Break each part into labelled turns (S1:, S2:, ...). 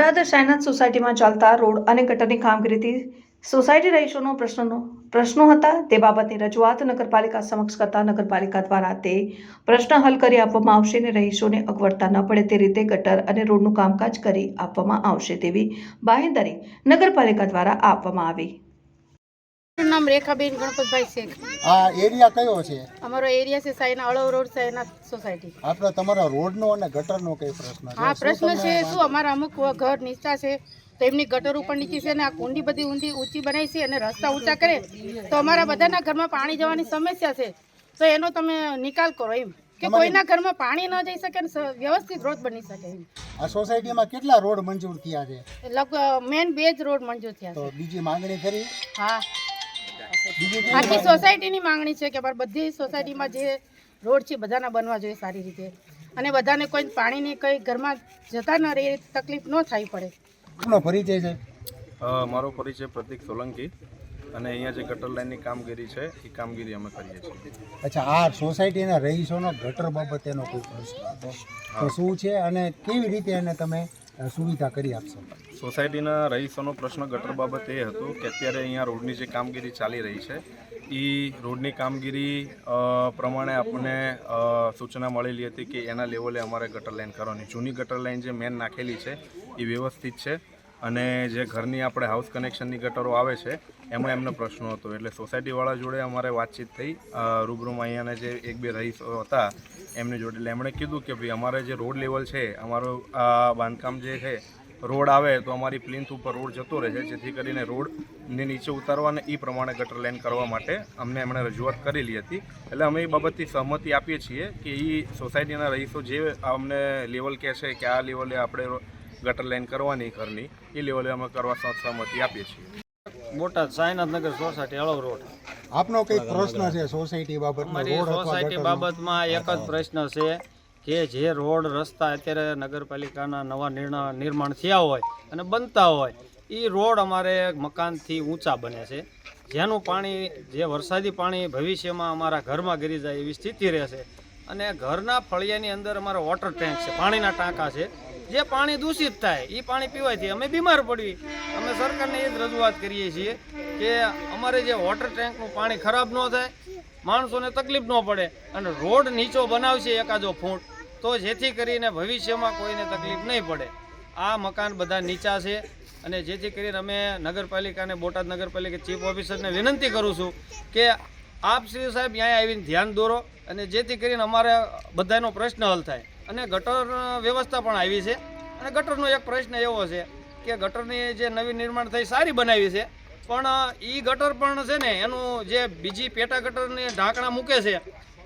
S1: બોટાદ શાયનાથ સોસાયટીમાં ચાલતા રોડ અને ગટરની કામગીરીથી સોસાયટી રહીશોનો પ્રશ્નનો પ્રશ્નો હતા. તે બાબતની રજૂઆત નગરપાલિકા સમક્ષ કરતા નગરપાલિકા દ્વારા તે પ્રશ્ન હલ કરી આપવામાં આવશે અને રહીશોને અગવડતા ન પડે તે રીતે ગટર અને રોડનું કામકાજ કરી આપવામાં આવશે તેવી બાહેંધરી નગરપાલિકા દ્વારા આપવામાં આવી.
S2: નામ રેખાબેન ગણપતભાઈ શેખ.
S3: આ એરિયા કયો છે?
S2: અમારો એરિયા છે સાયના અળવ રોડ સાયના સોસાયટી.
S3: આપણે તમારા રોડનો અને ગટરનો કઈ પ્રશ્ન છે?
S2: હા પ્રશ્ન છે શું અમારા અમુક ઘર નીચા છે? તો એમની ગટર ઉપર નીચી છે અને આ કુંડી બધી ઊંધી ઊંચી બનાવી છે અને રસ્તા ઊંચા કરે તો અમારા બધાના ઘરમાં પાણી જવાની સમસ્યા છે. તો એનો તમે નિકાલ કરો એમ. કે કોઈના ઘરમાં પાણી ન જઈ શકે વ્યવસ્થિત રોડ બની શકે
S3: આ સોસાયટીમાં કેટલા રોડ મંજૂર થયા છે?
S2: લગભગ મેન બે જ રોડ મંજૂર થયા
S3: તો બીજી માંગણી કરી?
S2: હા. આખી સોસાયટીની માંગણી છે કે બધી સોસાયટીમાં જે રોડ છે બધાના બનવા જોઈએ સારી રીતે. અને બધાને કોઈ પાણીની કંઈ ઘરમાં જતા ન રહે એ તકલીફ ન થાય પડે.
S3: પરિચય છે?
S4: મારો પરિચય પ્રતિક સોલંકી. અને અહીંયા જે ગટર લાઇનની કામગીરી છે એ કામગીરી અમે કરીએ છીએ.
S3: અચ્છા આ સોસાયટીના રહીશોનો ગટર બાબતેનો કોઈ પ્રશ્ન હતો? તો શું છે અને કેવી રીતે એને તમે સુવિધા કરી આપશો?
S4: સોસાયટીના રહીશોનો પ્રશ્ન ગટર બાબતે એ હતો કે અત્યારે અહીંયા રોડની જે કામગીરી ચાલી રહી છે એ રોડની કામગીરી પ્રમાણે આપણને સૂચના મળેલી હતી કે એના લેવલે અમારે ગટર લાઇન કરવાની. જૂની ગટર લાઇન જે મેન નાખેલી છે એ વ્યવસ્થિત છે. અને જે ઘરની આપણે હાઉસ કનેક્શનની ગટરો આવે છે, એમાં એમનો પ્રશ્નો હતો. એટલે સોસાયટીવાળા જોડે અમારે વાતચીત થઈ. રૂબરૂમાં અહીંયાના જે એક બે રહીશો હતા, એમની જોડે. એટલે એમણે કીધું કે ભાઈ અમારે જે રોડ લેવલ છે, અમારું બાંધકામ જે છે, રોડ આવે તો અમારી પ્લિન્થ ઉપર રોડ જતો રહે છે, જેથી કરીને રોડને નીચે ઉતારવા અને એ પ્રમાણે ગટર લાઇન કરવા માટે અમને એમણે રજૂઆત કરેલી હતી. એટલે અમે એ બાબતથી સહમતિ આપીએ છીએ કે એ સોસાયટીના રહીશો જે અમને લેવલ કહે છે કે આ લેવલે આપણે ગટર લાઇન કરવાની ઘરની. એ લેવલે અમે કરવા સહમતિ આપીએ છીએ.
S5: બોટાદ સાયનાથ નગર સોસાયટી અળવ રોડ.
S3: આપનો કઈ પ્રશ્ન છે સોસાયટી
S5: બાબત
S3: રોડ
S5: સોસાયટી બાબતમાં એક જ પ્રશ્ન છે કે જે રોડ રસ્તા અત્યારે નગરપાલિકાના નવા નિર્ણય નિર્માણ થયા હોય અને બનતા હોય એ રોડ અમારે મકાનથી ઊંચા બને છે. જેનું પાણી જે વરસાદી પાણી ભવિષ્યમાં અમારા ઘરમાં ગરી જાય એવી સ્થિતિ રહેશે. અને ઘરના ફળિયાની અંદર અમારા વોટર ટેન્ક છે પાણીના ટાંકા છે. જે પાણી દૂષિત થાય એ પાણી પીવાથી અમે બીમાર પડવી અમે સરકારને એ જ રજૂઆત કરીએ છીએ કે અમારે જે વોટર ટેન્કનું પાણી ખરાબ ન થાય, માણસોને તકલીફ ન પડે અને રોડ નીચો બનાવશે એકાદો ફૂટ, તો જેથી કરીને ભવિષ્યમાં કોઈને તકલીફ નહીં પડે. આ મકાન બધા નીચા છે અને જેથી કરીને અમે નગરપાલિકાને, બોટાદ નગરપાલિકા ચીફ ઓફિસરને વિનંતી કરું છું કે આપ શ્રી સાહેબ અહીંયા આવીને ધ્યાન દોરો અને જેથી કરીને અમારે બધાનો પ્રશ્ન હલ થાય. અને ગટર વ્યવસ્થા પણ આવી છે. અને ગટરનો એક પ્રશ્ન એવો છે કે ગટરની જે નવી નિર્માણ થઈ સારી બનાવી છે પણ એ ગટર પણ છે ને એનું જે બીજી પેટા ગટરની ઢાંકણા મૂકે છે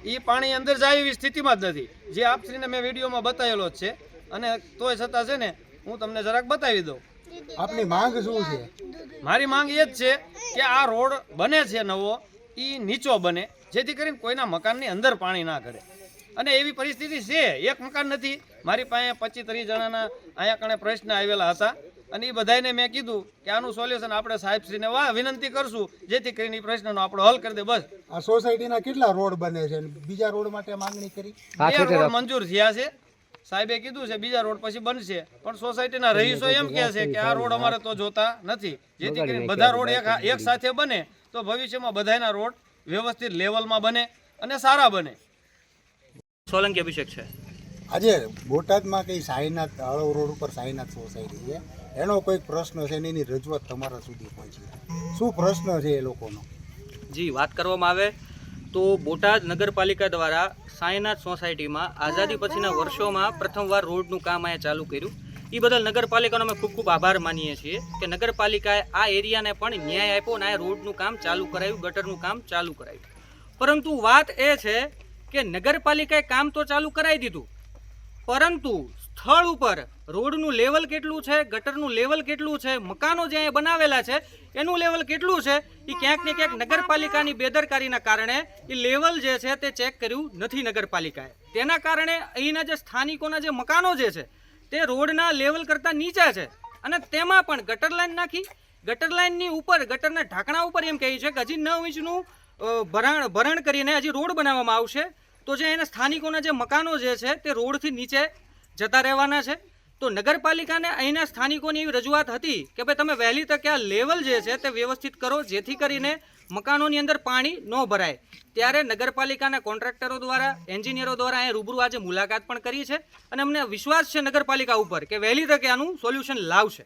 S5: એ પાણી અંદર જાય એવી સ્થિતિમાં જ નથી. જે આપશ્રીને મેં વિડીયોમાં બતાવેલો જ છે. અને તોય છતાં છે ને હું તમને જરાક બતાવી દઉં.
S3: આપની માંગ શું છે?
S5: મારી માંગ એ જ છે કે આ રોડ બને છે નવો એ નીચો બને જેથી કરીને કોઈના મકાનની અંદર પાણી ના કરે અને એવી પરિસ્થિતિ છે એક મકાન નથી. મારી પાસે પચીસ ત્રીસ જણાના અહીંયા કણે પ્રશ્ન આવેલા હતા. અને એ બધાને મેં કીધું કે આનું સોલ્યુશન આપણે સાહેબશ્રીને વાહ વિનંતી કરશું જેથી કરીને એ પ્રશ્નનો આપણો હલ કરી દે બસ.
S3: આ સોસાયટીના કેટલા રોડ બને છે? બીજા રોડ માટે માંગણી કરી?
S5: બે રોડ મંજૂર થયા છે. સાહેબે કીધું છે બીજા રોડ પછી બનશે. પણ સોસાયટીના રહીશો એમ કહે છે કે આ રોડ અમારે તો જોતા નથી. જેથી કરીને બધા રોડ એક એક સાથે બને તો ભવિષ્યમાં બધાના રોડ વ્યવસ્થિત લેવલમાં બને અને સારા બને.
S6: સોલંકી અભિષેક છે.
S3: આજે બોટાદમાં કઈ સાઈનાથ અળવ રોડ ઉપર સાઈનાથ સોસાયટી છે? એનો કોઈક પ્રશ્ન છે ને એની રજૂઆત તમારા સુધી પહોંચી શું પ્રશ્ન છે એ લોકોનો?
S6: જી વાત કરવામાં આવે તો બોટાદ નગરપાલિકા દ્વારા સાંઈનાથ સોસાયટીમાં આઝાદી પછીના વર્ષોમાં પ્રથમવાર રોડનું કામ અહીંયા ચાલુ કર્યું. એ બદલ નગરપાલિકાનો અમે ખૂબ ખૂબ આભાર માનીએ છીએ કે નગરપાલિકાએ આ એરિયાને પણ ન્યાય આપ્યો અને આ રોડનું કામ ચાલુ કરાયું ગટરનું કામ ચાલુ કરાયું. પરંતુ વાત એ છે કે નગરપાલિકાએ કામ તો ચાલુ કરાવી દીધું. પરંતુ સ્થળ ઉપર રોડનું લેવલ કેટલું છે, ગટરનું લેવલ કેટલું છે, મકાનો જે બનાવેલા છે, એનું લેવલ કેટલું છે, એ ક્યાંક ને ક્યાંક નગરપાલિકાની બેદરકારીના કારણે એ લેવલ જે છે તે ચેક કર્યું નથી નગરપાલિકાએ. તેના કારણે અહીંના જે સ્થાનિકોના જે મકાનો જે છે, તે રોડના લેવલ કરતાં નીચા છે. અને તેમાં પણ ગટર લાઇન નાખી, ગટર લાઇનની ઉપર, ગટરના ઢાંકણા ઉપર એમ કહે છે કે હજી નવ ઇંચનું ભરાણ, ભરણ કરીને હજી રોડ બનાવવામાં આવશે. તો જે એના સ્થાનિકોના જે મકાનો જે છે, તે રોડથી નીચે જતા રહેવાના છે. તો નગરપાલિકાને અહીંના સ્થાનિકોની એવી રજૂઆત હતી કે ભાઈ તમે વહેલી તકે આ લેવલ જે છે, તે વ્યવસ્થિત કરો, જેથી કરીને મકાનોની અંદર પાણી ન ભરાય. ત્યારે નગરપાલિકાના કોન્ટ્રાક્ટરો દ્વારા, એન્જિનિયરો દ્વારા અહીંયા રૂબરૂ આજે મુલાકાત પણ કરી છે. અને અમને વિશ્વાસ છે નગરપાલિકા ઉપર કે વહેલી તકે આનું સોલ્યુશન લાવશે.